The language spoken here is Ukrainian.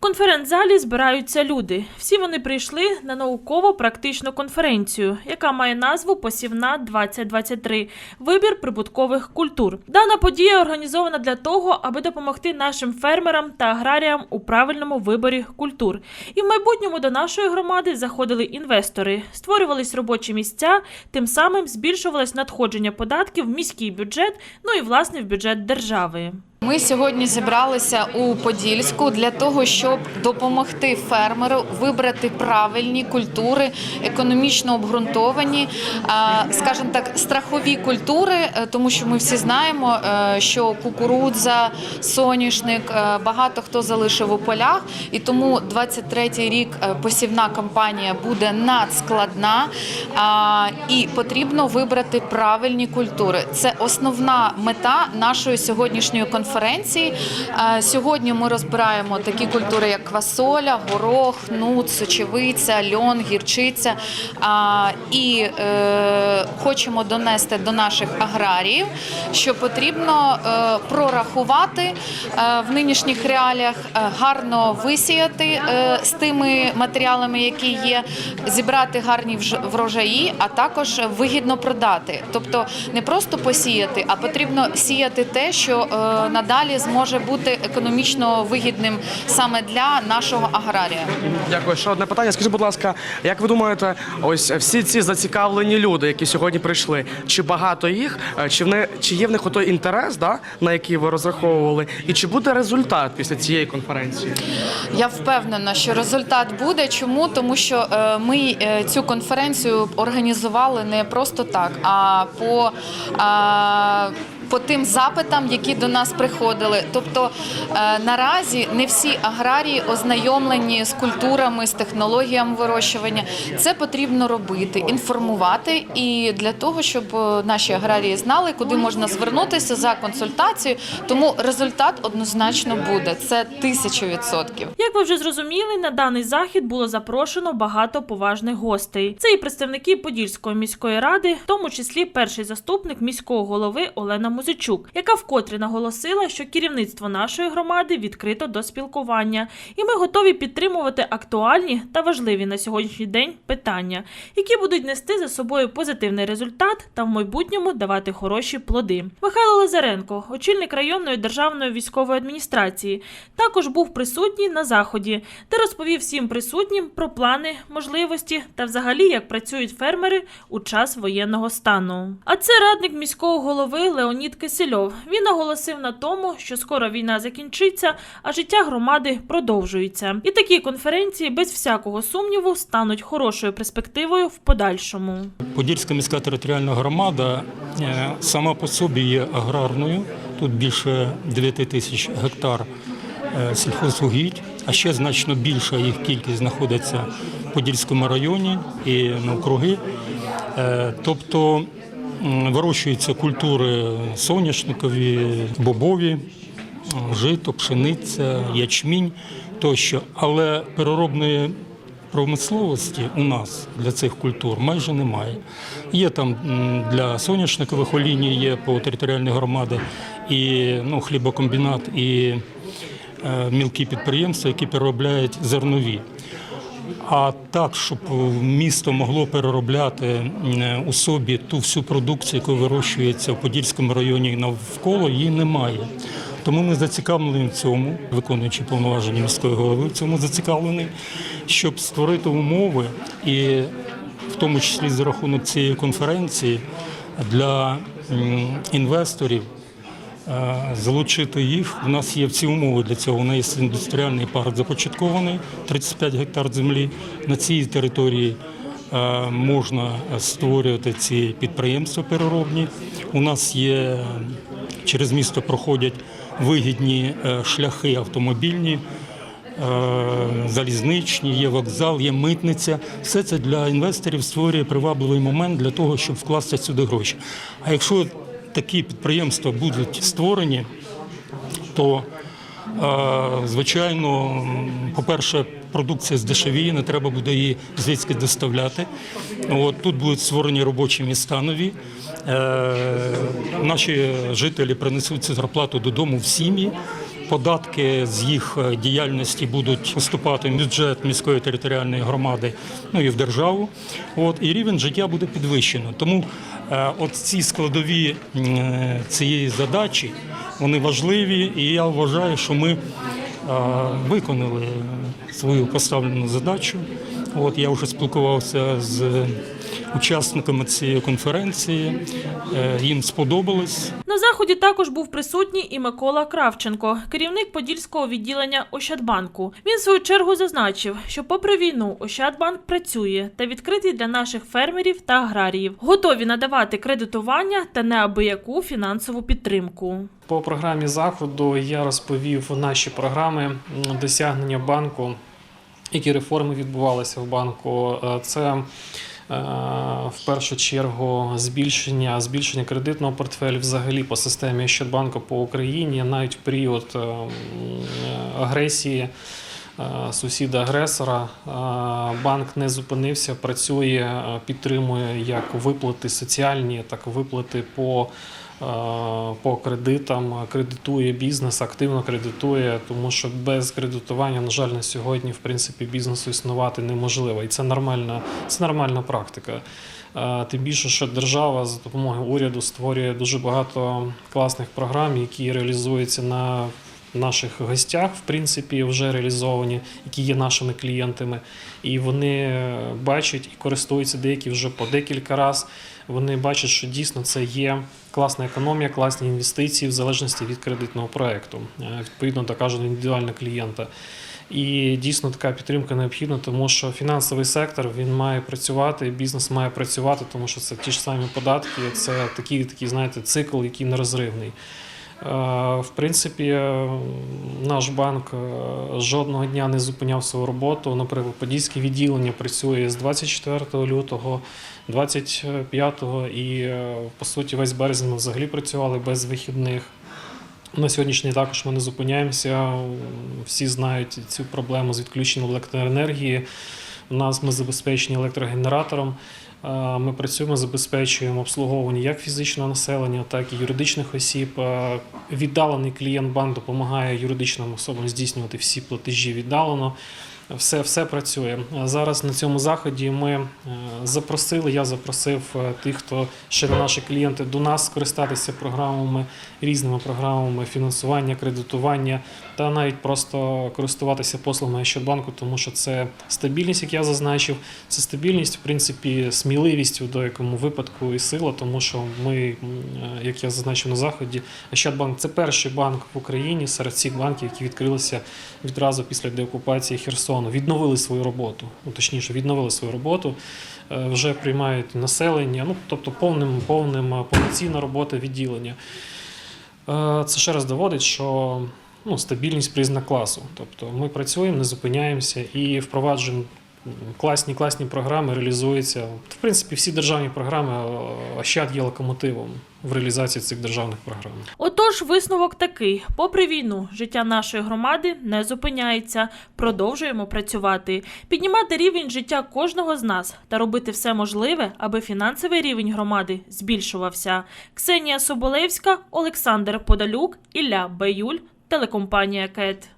Конференц-залі збираються люди. Всі вони прийшли на науково-практичну конференцію, яка має назву Посівна 2023 вибір прибуткових культур. Дана подія організована для того, аби допомогти нашим фермерам та аграріям у правильному виборі культур. І в майбутньому до нашої громади заходили інвестори, створювались робочі місця, тим самим збільшувалось надходження податків в міський бюджет, ну і власне в бюджет держави. Ми сьогодні зібралися у Подільську для того, щоб допомогти фермеру вибрати правильні культури, економічно обґрунтовані, а, скажімо так, страхові культури, е, тому що ми всі знаємо, е, що кукурудза, соняшник, е, багато хто залишив у полях, і тому 23-й рік е, посівна кампанія буде надскладна і потрібно вибрати правильні культури. Це основна мета нашої сьогоднішньої конференції. Е, Сьогодні ми розбираємо такі культури, як квасоля, горох, нут, сочевиця, льон, гірчиця. І е, хочемо донести до наших аграріїв, що потрібно е, прорахувати е, в нинішніх реаліях, е, гарно висіяти е, з тими матеріалами, які є, зібрати гарні врожаї, а також вигідно продати. Тобто не просто посіяти, а потрібно сіяти те, що е, надалі зможе бути економічно вигідним саме для нашого аграрія. Дякую. Ще одне питання. Скажіть, будь ласка, як ви думаєте, ось всі ці зацікавлені люди, які сьогодні прийшли, чи багато їх, Е, чи в не чи є в них отой інтерес, да, на який ви розраховували, і чи буде результат після цієї конференції? Я впевнена, що результат буде. Чому? Тому що е, ми е, цю конференцію організували не просто так, а по. По тим запитам, які до нас приходили, тобто е, наразі не всі аграрії ознайомлені з культурами, з технологіями вирощування. Це потрібно робити, інформувати і для того, щоб е, наші аграрії знали, куди можна звернутися за консультацією. Тому результат однозначно буде. Це тисячу відсотків. Як ви вже зрозуміли, на даний захід було запрошено багато поважних гостей. Це і представники Подільської міської ради, в тому числі перший заступник міського голови Олена Музичук, яка вкотре наголосила, що керівництво нашої громади відкрито до спілкування, і ми готові підтримувати актуальні та важливі на сьогоднішній день питання, які будуть нести за собою позитивний результат та в майбутньому давати хороші плоди. Михайло Лазаренко, очільник районної державної військової адміністрації, також був присутній на заході, де розповів всім присутнім про плани, можливості та взагалі як працюють фермери у час воєнного стану. А це радник міського голови Леонід Кисельов. Він наголосив на тому, що скоро війна закінчиться, а життя громади продовжується. І такі конференції без всякого сумніву стануть хорошою перспективою в подальшому. Подільська міська територіальна громада е, сама по собі є аграрною. Тут більше 9 тисяч гектар е, сільхозвугідь, а ще значно більша їх кількість знаходиться в Подільському районі і на округи. Е, Тобто вирощуються культури соняшникові, бобові, жито, пшениця, ячмінь тощо. Але переробної промисловості у нас для цих культур майже немає. Є там для соняшникових оліній, є по територіальній громади і ну, хлібокомбінат, і е, мілкі підприємства, які переробляють зернові. А так, щоб місто могло переробляти у собі ту всю продукцію, яка вирощується в Подільському районі навколо, її немає. Тому ми зацікавлені в цьому, виконуючи повноваження міської голови, в цьому зацікавлені, щоб створити умови, і в тому числі за рахунок цієї конференції для інвесторів е, залучити їх. У нас є всі умови для цього. У нас є індустріальний парк започаткований, 35 гектар землі. На цій території е, можна створювати ці підприємства переробні. У нас є через місто проходять вигідні е, шляхи автомобільні. е, Залізничні, є вокзал, є митниця. Все це для інвесторів створює привабливий момент для того, щоб вкласти сюди гроші. А якщо такі підприємства будуть створені, то е, звичайно, по-перше, продукція здешевіє, не треба буде її звідки доставляти. От, тут будуть створені робочі міста нові. Е, Наші жителі принесуть цю зарплату додому в сім'ї. податки з їх е, діяльності будуть поступати в бюджет міської територіальної громади, ну і в державу. От і рівень життя буде підвищено. Тому от ці складові е, цієї задачі вони важливі, і я вважаю, що ми е, виконали свою поставлену задачу. От я вже спілкувався з учасниками цієї конференції. Е, Їм сподобалось. На заході також був присутній і Микола Кравченко, керівник подільського відділення Ощадбанку. Він в свою чергу зазначив, що попри війну Ощадбанк працює та відкритий для наших фермерів та аграріїв, готові надавати кредитування та неабияку фінансову підтримку. По програмі заходу я розповів наші програми досягнення банку, які реформи відбувалися в банку. Е, Це в першу чергу збільшення, збільшення кредитного портфелю взагалі по системі Ощадбанку по Україні, навіть в період е, агресії. е, Сусіда-агресора Е, банк не зупинився, працює, е, підтримує як виплати соціальні, так і виплати по е, по кредитам, кредитує бізнес, активно кредитує, тому що без кредитування, на жаль, на сьогодні, в принципі, бізнесу існувати неможливо. І це нормальна, це нормальна практика. Е, Тим більше, що держава за допомогою уряду створює дуже багато класних програм, які реалізуються на наших гостях, в принципі, вже реалізовані, які є нашими клієнтами, і вони е, бачать і користуються деякі вже по декілька разів. Вони бачать, що дійсно це є класна економія, класні інвестиції в залежності від кредитного проекту, е, відповідно до кожного індивідуального клієнта. І дійсно така підтримка необхідна, тому що фінансовий сектор він має працювати, бізнес має працювати, тому що це ті ж самі податки, це такий, такий знаєте, цикл, який нерозривний. Е, В принципі, е, наш банк е, жодного дня не зупиняв свою роботу. Наприклад, подільське відділення працює з 24 лютого, 25 і по суті весь березень ми взагалі працювали без вихідних. На сьогоднішній також ми не зупиняємося. Всі знають цю проблему з відключенням електроенергії. У нас ми забезпечені електрогенератором. Ми працюємо, забезпечуємо обслуговування як фізичного населення, так і юридичних осіб. Віддалений клієнт банк допомагає юридичним особам здійснювати всі платежі віддалено. Все, все працює. Зараз на цьому заході ми е, запросили. Я запросив е, тих, хто ще не наші клієнти, до нас скористатися програмами, різними програмами фінансування, кредитування та навіть просто користуватися послугами Ощадбанку, тому що це стабільність, як я зазначив, це стабільність, в принципі, сміливість у деякому випадку і сила, тому що ми, е, як я зазначив на заході, Ощадбанк це перший банк в Україні серед всіх банків, які відкрилися відразу після деокупації Херсону, відновили свою роботу. Ну, точніше, відновили свою роботу, е, вже приймають населення. Ну, тобто повним, повним е, повноцінна робота відділення. Е, Це ще раз доводить, що ну, стабільність признак класу. Тобто ми працюємо, не зупиняємося і впроваджуємо класні класні програми, реалізуються. В принципі, всі державні програми е, Ощад є локомотивом в реалізації цих державних програм. Отож, висновок такий: попри війну, життя нашої громади не зупиняється. Продовжуємо працювати, піднімати рівень життя кожного з нас та робити все можливе, аби фінансовий рівень громади збільшувався. Ксенія Соболевська, Олександр Подалюк, Ілля Баюль, телекомпанія КЕТ.